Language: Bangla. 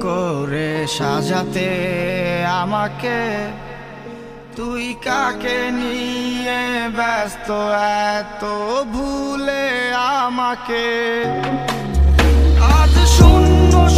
করে সাজাতে আমাকে। তুই কাকে নিয়ে ব্যস্ত? এত ভুলে আমাকে। আজ শূন্য